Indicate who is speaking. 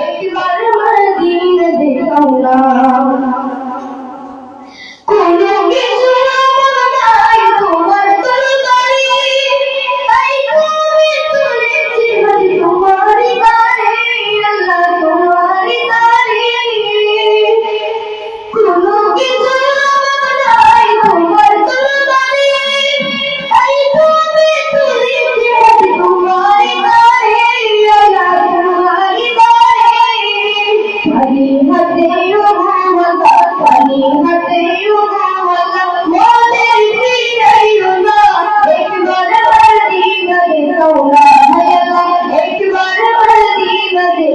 Speaker 1: একবার মদিনা দেখাও না মৌলা একবার মদিনাতে